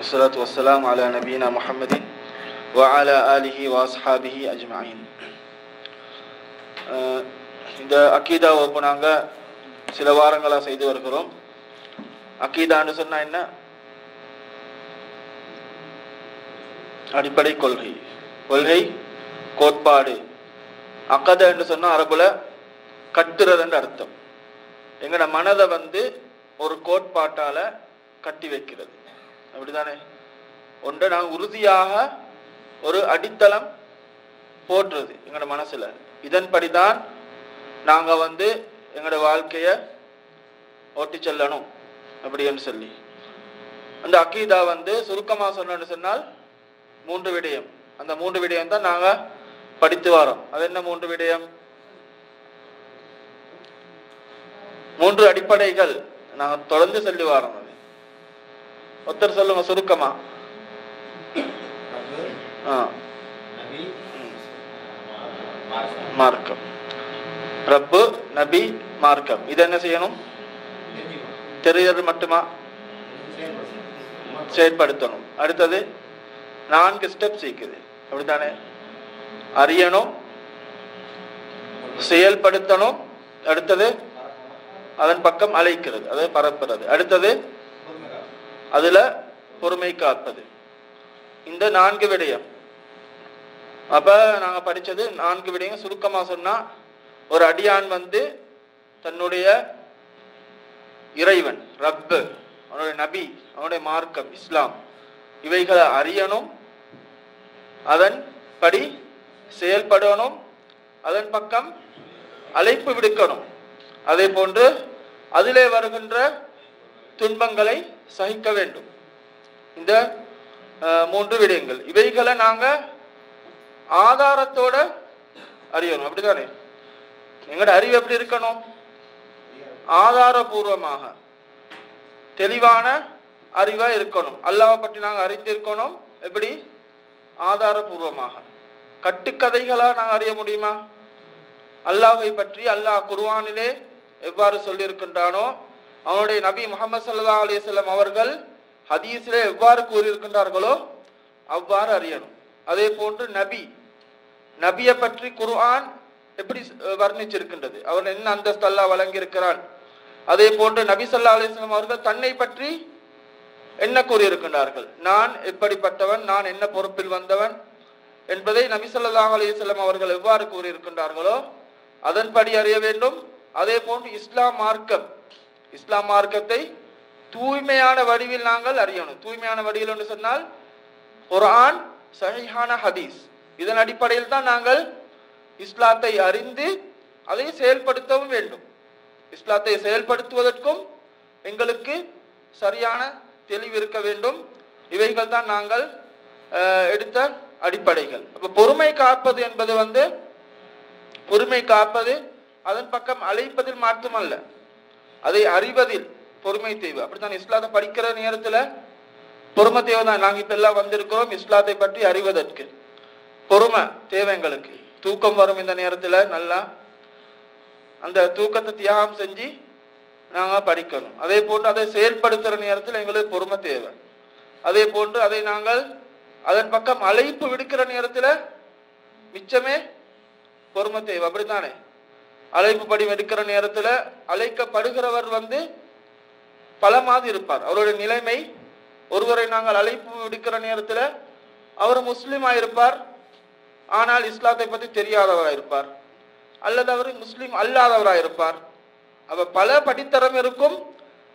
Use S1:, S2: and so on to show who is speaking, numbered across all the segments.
S1: والصلاة والسلام على نبينا محمد وعلى آله وأصحابه أجمعين அஹ் இந்த அக்கீதா வகுப்பு நாங்கள் சில வாரங்களாக செய்து வருகிறோம் அக்கீதான்னு சொன்னால் என்ன அடிப்படை கொள்கை கொள்கை கோட்பாடு அக்கதை என்று சொன்னால் அரபுல கட்டுறதுன்ற அர்த்தம் எங்களோட மனதை வந்து ஒரு கோட்பாட்டால கட்டி வைக்கிறது அப்படிதானே? ஒன்றை நாங்கள் உறுதியாக ஒரு அடித்தளம் போடுறது எங்களோட மனசுல. இதன்படிதான் நாங்க வந்து எங்களோட வாழ்க்கைய ஓட்டி செல்லணும் அப்படின்னு சொல்லி. அந்த அக்கீதா வந்து சுருக்கமா சொன்னோன்னு சொன்னால் மூன்று விடயம். அந்த மூன்று விடயம் தான் நாங்க படித்து வரோம். அது என்ன மூன்று விடயம்? மூன்று அடிப்படைகள். நாங்கள் தொடர்ந்து சொல்லி வரோம். ஒருத்தர் சொல்லுங்க சுருக்கமா. மார்க்கம். ரப்பு நபி மார்க்கம். இது என்ன செய்யணும்? தெரிகிறது மட்டுமா? செயற்படுத்தணும் அடுத்தது நான்கு ஸ்டெப் சீக்குது. அப்படித்தானே? அறியணும் செயல்படுத்தணும். அடுத்தது அதன் பக்கம் அழைக்கிறது. அதை பரப்புறது. அடுத்தது அதுல பொறுமை காப்பது இந்த நான்கு விடயம். அப்ப நாங்க படிச்சது நான்கு விடயம். சுருக்கமா சொன்னா ஒரு அடியான் வந்து தன்னுடைய இறைவன் ரப்பு அவனுடைய நபி அவனுடைய மார்க்கம் இஸ்லாம் இவைகளை அறியணும் அதன் படி செயல்படணும் அதன் பக்கம் அழைப்பு விடுக்கணும். அதே போன்று அதிலே வருகின்ற துன்பங்களை சகிக்க வேண்டும். இந்த மூன்று விடயங்கள். இவைகளை நாங்க ஆதாரத்தோட அறியணும். அப்படிதானே எங்களோட அறிவு எப்படி இருக்கணும்? ஆதாரபூர்வமாக தெளிவான அறிவா இருக்கணும். அல்லாஹ் பற்றி நாங்கள் அறிந்திருக்கணும். எப்படி? ஆதாரபூர்வமாக. கட்டுக்கதைகளா நாங்கள் அறிய முடியுமா? அல்லாவை பற்றி அல்லாஹ் குருவானிலே எவ்வாறு சொல்லியிருக்கின்றானோ அவனுடைய நபி முகமது சல்லா அலிசல்லம் அவர்கள் ஹதீஸிலே எவ்வாறு கூறியிருக்கின்றார்களோ அவ்வாறு அறியணும். அதே போன்று நபி நபியை பற்றி குர்ஆன் எப்படி வர்ணிச்சிருக்கின்றது? அவர் என்ன அந்தஸ்து அல்லா வழங்கியிருக்கிறான்? அதே போன்று நபி ஸல்லல்லாஹு அலிஸ்லாம் அவர்கள் தன்னை பற்றி என்ன கூறியிருக்கின்றார்கள்? நான் எப்படிப்பட்டவன்? நான் என்ன பொறுப்பில் வந்தவன்? என்பதை நபி சொல்லா அலைஹி அவர்கள் எவ்வாறு கூறியிருக்கின்றார்களோ அதன்படி அறிய வேண்டும். அதே போன்று இஸ்லாம் மார்க்கம் இஸ்லாம் மார்க்கத்தை தூய்மையான வடிவில் நாங்கள் அறியணும். தூய்மையான வடிவில் என்று சொன்னால் குரான் சஹிஹான ஹதீஸ். இதன் அடிப்படையில் தான் நாங்கள் இஸ்லாத்தை அறிந்து அதை செயல்படுத்தவும் வேண்டும். இஸ்லாத்தை செயல்படுத்துவதற்கும் எங்களுக்கு சரியான தெளிவு இருக்க வேண்டும். இவைகள் தான் நாங்கள் எடுத்த அடிப்படைகள். அப்போ பொறுமை காப்பது என்பது வந்து பொறுமை காப்பது அதன் பக்கம் அழைப்பதில் மட்டுமல்ல அதை அறிவதில் பொறுமை தேவை. அப்படித்தான் இஸ்லாத்தை படிக்கிற நேரத்துல பொறுமை தேவை தான் நாங்க இப்ப எல்லாம் வந்திருக்கிறோம் இஸ்லாத்தை பற்றி அறிவதற்கு. பொறுமை தேவை எங்களுக்கு தூக்கம் வரும் இந்த நேரத்துல நல்லா. அந்த தூக்கத்தை தியாகம் செஞ்சு நாங்க படிக்கணும். அதே போன்று அதை செயல்படுத்துற நேரத்தில் எங்களுக்கு பொறுமை தேவை. அதே போன்று அதை நாங்கள் அதன் பக்கம் அழைப்பு விடுக்கிற நேரத்துல மிச்சமே பொறுமை தேவை. அப்படித்தானே? அழைப்பு படி எடுக்கிற நேரத்தில் அழைக்கப்படுகிறவர் வந்து பல மாதிரி இருப்பார். அவருடைய நிலைமை ஒருவரை நாங்கள் அழைப்பு விடுக்கிற நேரத்தில் அவர் முஸ்லீமாக இருப்பார். ஆனால் இஸ்லாத்தை பற்றி தெரியாதவராக இருப்பார். அல்லது அவர் முஸ்லீம் அல்லாதவராக இருப்பார். அவ பல படித்தரம் இருக்கும்.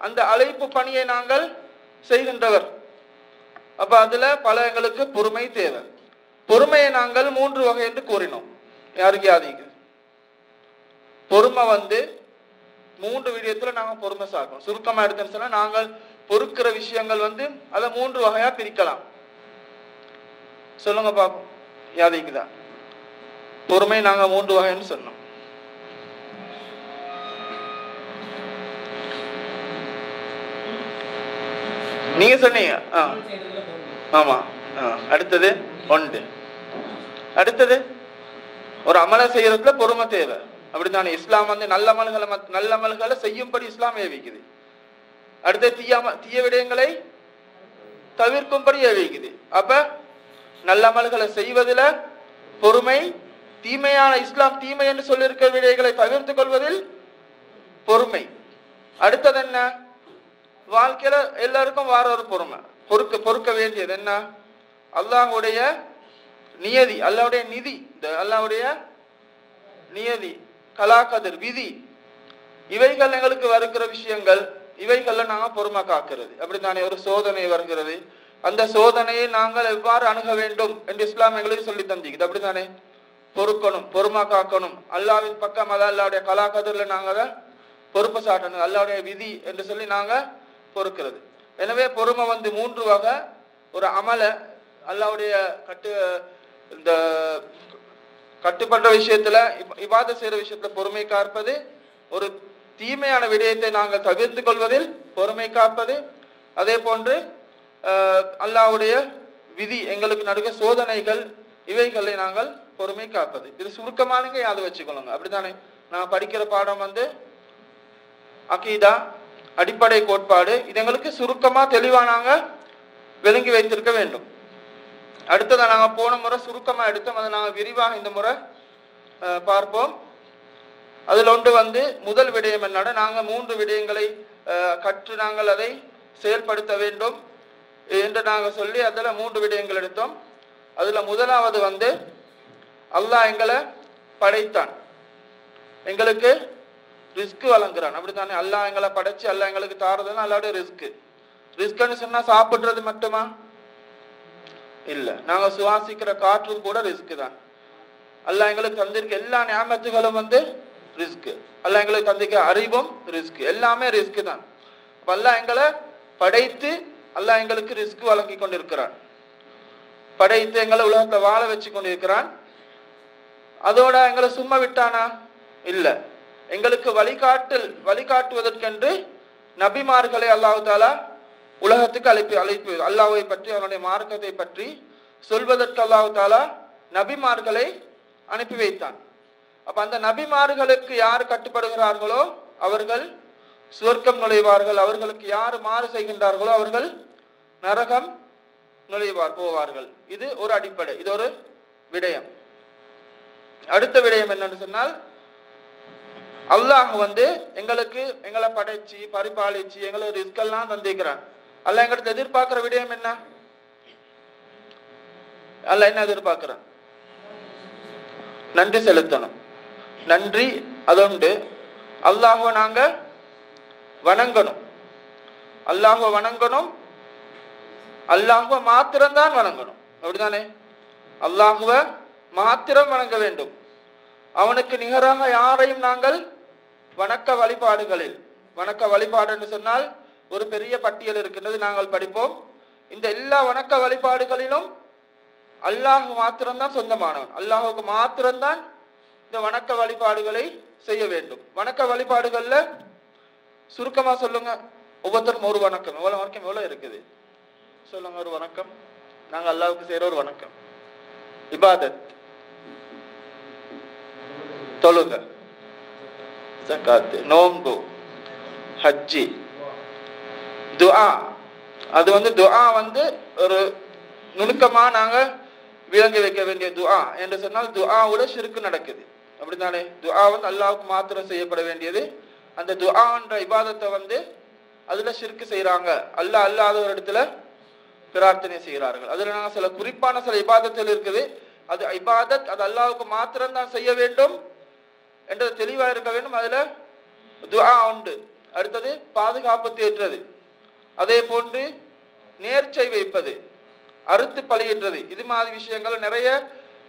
S1: அந்த அழைப்பு பணியை நாங்கள் செய்கின்றவர். அப்போ அதில் பல எங்களுக்கு பொறுமை தேவை. பொறுமையை நாங்கள் மூன்று வகை என்று கூறினோம். யாருக்கு யாதீங்க பொறுமை வந்து மூன்று விடயத்துல நாங்கள் பொறுமை சாக்கணும் சுருக்கமா எடுத்தோம்னு சொன்னா நாங்கள் பொறுக்கிற விஷயங்கள் வந்து அதை மூன்று வகையா பிரிக்கலாம். சொல்லுங்க பாப்போம். யாதைக்குதான் பொறுமை நாங்க மூன்று வகைன்னு சொன்னோம். நீங்க சொன்னீங்க. ஆ. ஆமா. ஆ, அடுத்தது? ஒன்று. அடுத்தது? ஒரு அமலை செய்யறதுல பொறுமை தேவை. அப்படித்தானே இஸ்லாம் வந்து நல்ல அமல்களை மத்- நல்ல செய்யும்படி இஸ்லாம் ஏவிக்குது. அடுத்த தீயாம தீய விடயங்களை தவிர்க்கும்படி ஏவிக்குது. அப்ப நல்ல அமல்களை பொறுமை தீமையான இஸ்லாம் தீமை என்று சொல்லியிருக்க விடைகளை தவிர்த்துக் கொள்வதில் பொறுமை. அடுத்தது என்ன? வாழ்க்கையில எல்லாருக்கும் வார ஒரு பொறுமை. பொறுக்க பொறுக்க வேண்டியது என்ன? அல்லாஹ்வுடைய நியதி அல்லாவுடைய நிதி இந்த அல்லாவுடைய நியதி. கலாக்கதிர் விதி. இவைகள் எங்களுக்கு வருகிற விஷயங்கள் இவைகள்ல நாங்க பொறுமை காக்கிறது. அப்படித்தானே? ஒரு சோதனை வருகிறது. அந்த சோதனையை நாங்கள் எவ்வாறு அணுக வேண்டும் என்று இஸ்லாம் எங்களுக்கு சொல்லி தந்திக்குது அப்படித்தானே? பொறுக்கணும் பொறுமை காக்கணும். அல்லாவின் பக்கம் அதான் அல்லாவுடைய கலாக்கதிரில் நாங்கள் அதை பொறுப்பு சாட்டணும். அல்லாவுடைய விதி என்று சொல்லி நாங்கள் பொறுக்கிறது. எனவே பொறுமை வந்து மூன்று வகை. ஒரு அமலை அல்லாவுடைய கட்டு இந்த கட்டுப்பட்ட விஷயத்துல இப- செய்யற விஷயத்துல பொறுமை காப்பது ஒரு தீமையான விடயத்தை நாங்கள் தவிர்த்து கொள்வதில் பொறுமை காப்பது அதே போன்று அல்லாவுடைய அல்லாஹ்வுடைய விதி எங்களுக்கு நடுக்க சோதனைகள் இவைகளை நாங்கள் பொறுமை காப்பது. இது சுருக்கமானங்க யாது வச்சுக்கொள்ளுங்க. அப்படித்தானே? நான் படிக்கிற பாடம் வந்து அகீதா அடிப்படை கோட்பாடு இது எங்களுக்கு சுருக்கமா தெளிவா நாங்க விளங்கி வைத்திருக்க வேண்டும். அடுத்ததை நாங்கள் போன முறை சுருக்கமாக எடுத்தோம். அதை நாங்கள் விரிவாக இந்த முறை பார்ப்போம். அதில் ஒன்று வந்து முதல் விடயம் என்னடா நாங்கள் மூன்று விடயங்களை கற்று நாங்கள் அதை செயல்படுத்த வேண்டும் என்று நாங்கள் சொல்லி அதில் மூன்று விடயங்கள் எடுத்தோம். அதில் முதலாவது வந்து அல்லாஹ் எங்களை படைத்தான். எங்களுக்கு ரிஸ்க் வழங்குறான். அப்படித்தானே? அல்லாஹ் எங்களை படைச்சு அல்லாஹ் எங்களுக்கு தாரதுன்னா அல்லாவுடைய ரிஸ்க். ரிஸ்க்னு சொன்னால் சாப்பிட்றது மட்டுமா? இல்லை. நாங்கள் சுவாசிக்கிற காற்றும் கூட ரிஸ்க்கு தான். அல்ல எங்களுக்கு தந்திருக்க எல்லா ஞாபகத்துகளும் வந்து ரிஸ்க்கு அல்ல எங்களுக்கு தந்திருக்க அறிவும் ரிஸ்க் எல்லாமே ரிஸ்க்கு தான். அல்ல எங்களை படைத்து அல்ல எங்களுக்கு ரிஸ்க் வழங்கி கொண்டிருக்கிறான். படைத்து எங்களை உலகத்தை வாழ வச்சு கொண்டிருக்கிறான். அதோட எங்களை சும்மா விட்டானா? இல்லை. எங்களுக்கு வழிகாட்டல் வழிகாட்டுவதற்கென்று நபிமார்களை அல்லாஹாலா உலகத்துக்கு அழைப்பு அழைப்பு. அல்லாவை பற்றி அவனுடைய மார்க்கத்தை பற்றி சொல்வதற்கு அல்லாஹு தாலா நபிமார்களை அனுப்பி வைத்தான். அப்ப அந்த நபிமார்களுக்கு யார் கட்டுப்படுகிறார்களோ அவர்கள் சுவர்க்கம் நுழைவார்கள். அவர்களுக்கு யார் மாறு செய்கின்றார்களோ அவர்கள் நரகம் நுழைவார் போவார்கள். இது ஒரு அடிப்படை இது ஒரு விடயம். அடுத்த விடயம் என்னன்னு சொன்னால் அல்லாஹ் வந்து எங்களுக்கு எங்களை படைச்சு பரிபாலிச்சு எங்களுக்கு ரிஸ்கெல்லாம் தந்திருக்கிறான். அல்ல எங்கிட்ட எதிர்பார்க்கிற விடயம் என்ன? அல்ல என்ன எதிர்பார்க்கிறான்? நன்றி செலுத்தணும். நன்றி அதோண்டு. அல்லாஹுவ நாங்க வணங்கணும். அல்லாஹுவ வணங்கணும். அல்லாஹுவ மாத்திரம்தான் வணங்கணும். அப்படிதானே அல்லாஹுவ மாத்திரம் வணங்க வேண்டும். அவனுக்கு நிகராக யாரையும் நாங்கள் வணக்க வழிபாடுகளில் வணக்க வழிபாடு என்று சொன்னால் ஒரு பெரிய பட்டியல் இருக்கின்றது நாங்கள் படிப்போம். இந்த எல்லா வணக்க வழிபாடுகளிலும் அல்லாஹ் மாத்திரம்தான் சொந்தமானவன். அல்லாஹுக்கு மாத்திரம்தான் இந்த வணக்க வழிபாடுகளை செய்ய வேண்டும். வணக்க வழிபாடுகள்ல சுருக்கமா சொல்லுங்க. ஒவ்வொருத்தரும் ஒரு வணக்கம். எவ்வளவு வணக்கம்? எவ்வளவு இருக்குது? சொல்லுங்க ஒரு வணக்கம். நாங்க அல்லாவுக்கு செய்யற ஒரு வணக்கம். இபாதத். தொழுக. ஜக்காத்து நோம்பு ஹஜ்ஜி. துஆ. அது வந்து துஆ வந்து ஒரு நுணுக்கமாக நாங்கள் விளங்கி வைக்க வேண்டிய துஆ என்று சொன்னால் துஆவோட சிறுக்கு நடக்குது. அப்படித்தானே? துஆ வந்து அல்லாவுக்கு மாத்திரம் செய்யப்பட வேண்டியது. அந்த துஆன்ற இபாதத்தை வந்து அதில் சிறுக்கு செய்கிறாங்க அல்லாஹ் அல்லாத ஒரு இடத்துல பிரார்த்தனை செய்கிறார்கள். அதில் நாங்கள் சில குறிப்பான சில இபாதத்தில் இருக்குது. அது இபாதத் அது அல்லாவுக்கு மாத்திரம் தான் செய்ய வேண்டும் என்றது தெளிவாக இருக்க வேண்டும். அதில் துஆ உண்டு. அடுத்தது பாதுகாப்பு தேற்றது. அதே போன்று நேர்ச்சை வைப்பது அறுத்து பலியிடுறது இது மாதிரி விஷயங்கள் நிறைய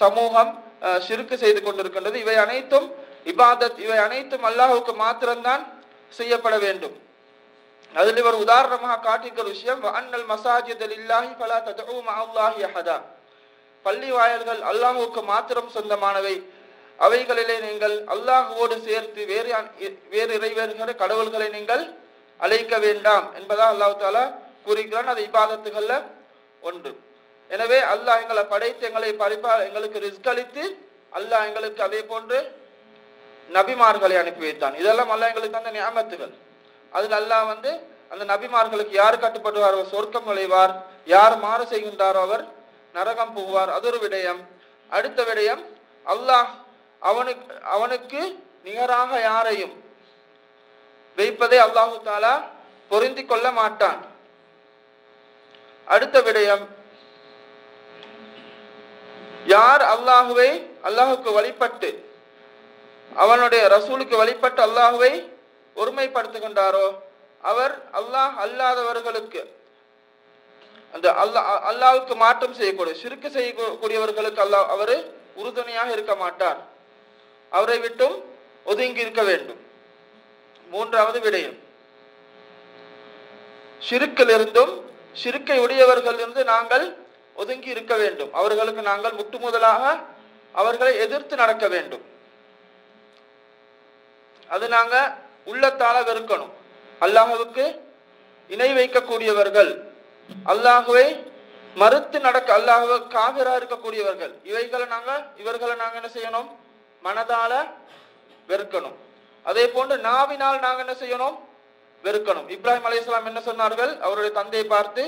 S1: சமூகம் சிறுக்கு செய்து கொண்டிருக்கின்றது. இவை அனைத்தும் இபாதத் இவை அனைத்தும் அல்லாஹுக்கு மாத்திரம்தான் செய்யப்பட வேண்டும். அதில் ஒரு உதாரணமாக காட்டிக்கிற விஷயம் அண்ணல் மசாஜிதல் இல்லாஹி பலா ததுஉ மஅல்லாஹி அஹதா. பள்ளி வாயல்கள் அல்லாஹுக்கு மாத்திரம் சொந்தமானவை. அவைகளிலே நீங்கள் அல்லாஹுவோடு சேர்த்து வேறு வேறு இறைவர்களை கடவுள்களை நீங்கள் அழைக்க வேண்டாம் என்பதான் அல்லாஹு தாலா கூறுகிறான். அது இபாதத்துகள்ல ஒன்று. எனவே அல்லாஹ் எங்களை படைத்து எங்களை பரிபா எங்களுக்கு ரிஸ்க் அளித்து அல்லாஹ் எங்களுக்கு அதே போன்று நபிமார்களை அனுப்பி வைத்தான். இதெல்லாம் அல்லாஹ் எங்களுக்கு தந்த நியாமத்துகள். அதில் அல்லாஹ் வந்து அந்த நபிமார்களுக்கு யார் கட்டுப்படுவார் சொர்க்கம் நுழைவார் யார் மாறு செய்கின்றாரோ அவர் நரகம் புகுவார். அது ஒரு விடயம். அடுத்த விடயம் அல்லாஹ் அவனுக்கு அவனுக்கு நிகராக யாரையும் வைப்பதை அல்லாஹு தாலா பொருந்தி கொள்ள மாட்டான். அடுத்த விடயம். யார் அல்லாஹுவை அல்லாஹுக்கு வழிபட்டு அவனுடைய ரசூலுக்கு வழிபட்டு அல்லாஹுவை ஒருமைப்படுத்துகின்றாரோ அவர் அல்லாஹ் அல்லாதவர்களுக்கு அந்த அல்லாஹ் அல்லாஹுக்கு மாற்றம் செய்யக்கூடிய சிறுக்கு செய்யக்கூடியவர்களுக்கு அல்லாஹ் அவர் உறுதுணையாக இருக்க மாட்டார். அவரை விட்டும் ஒதுங்கி இருக்க வேண்டும். மூன்றாவது விடயம். சிறுக்கிலிருந்தும் சிறுக்கை உடையவர்களிலிருந்து நாங்கள் ஒதுங்கி இருக்க வேண்டும். அவர்களுக்கு நாங்கள் முட்டு முதலாக அவர்களை எதிர்த்து நடக்க வேண்டும். அது நாங்க உள்ளத்தால வெறுக்கணும். அல்லாஹுவுக்கு இணை வைக்கக்கூடியவர்கள் அல்லாஹுவை மறுத்து நடக்க அல்லாஹுவ காவிரா இருக்கக்கூடியவர்கள் இவைகளை நாங்க இவர்களை நாங்க என்ன செய்யணும்? மனதால வெறுக்கணும். அதே போன்று நாவினால் நாங்கள் என்ன செய்யணும்? வெறுக்கணும். இப்ராஹிம் அலைஹிஸ்ஸலாம் என்ன சொன்னார்கள்? அவருடைய தந்தையை பார்த்து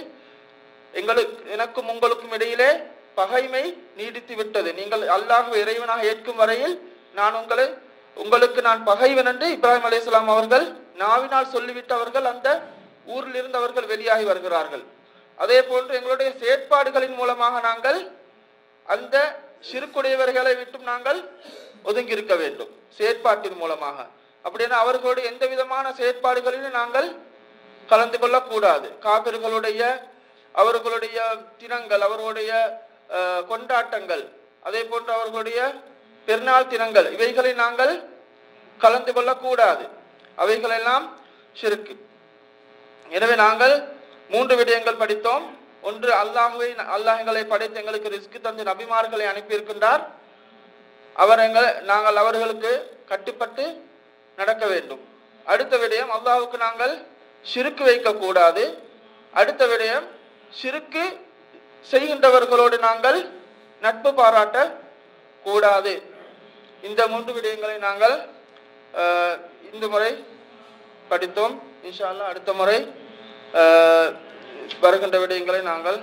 S1: எங்களுக்கு எனக்கும் உங்களுக்கும் இடையிலே பகைமை நீடித்து விட்டது. நீங்கள் அல்லாஹ் இறைவனாக ஏற்கும் வரையில் நான் உங்களை உங்களுக்கு நான் பகைவன் என்று இப்ராஹிம் அலைஹிஸ்ஸலாம் அவர்கள் நாவினால் சொல்லிவிட்டவர்கள் அந்த ஊரில் இருந்து அவர்கள் வெளியாகி வருகிறார்கள். அதே போன்று எங்களுடைய செயற்பாடுகளின் மூலமாக நாங்கள் அந்த சிறுக்குடையவர்களை விட்டும் நாங்கள் ஒதுங்கி இருக்க வேண்டும். செயற்பாட்டின் மூலமாக. அப்படின்னா அவர்களுடைய எந்த விதமான செயற்பாடுகளிலும் நாங்கள் கலந்து கொள்ளக்கூடாது. காவிர்களுடைய அவர்களுடைய தினங்கள் அவர்களுடைய கொண்டாட்டங்கள் அதே போன்று அவர்களுடைய பெருநாள் தினங்கள் இவைகளை நாங்கள் கலந்து கொள்ளக்கூடாது. அவைகளெல்லாம் சிறுக்கு. எனவே நாங்கள் மூன்று விடயங்கள் படித்தோம். ஒன்று அல்லாஹுவை அல்லாஹங்களை படைத்து எங்களுக்கு ரிஸ்க் தந்து நபிமார்களை அனுப்பியிருக்கின்றார். அவர் எங்கள் நாங்கள் அவர்களுக்கு கட்டுப்பட்டு நடக்க வேண்டும். அடுத்த விடயம் அல்லாவுக்கு நாங்கள் சிறுக்கு வைக்கக்கூடாது. அடுத்த விடயம் சிறுக்கு செய்கின்றவர்களோடு நாங்கள் நட்பு பாராட்ட கூடாது இந்த மூன்று விடயங்களை நாங்கள் இந்த முறை படித்தோம். இன்ஷால்லா அடுத்த முறை வருகின்ற விடயங்களை நாங்கள்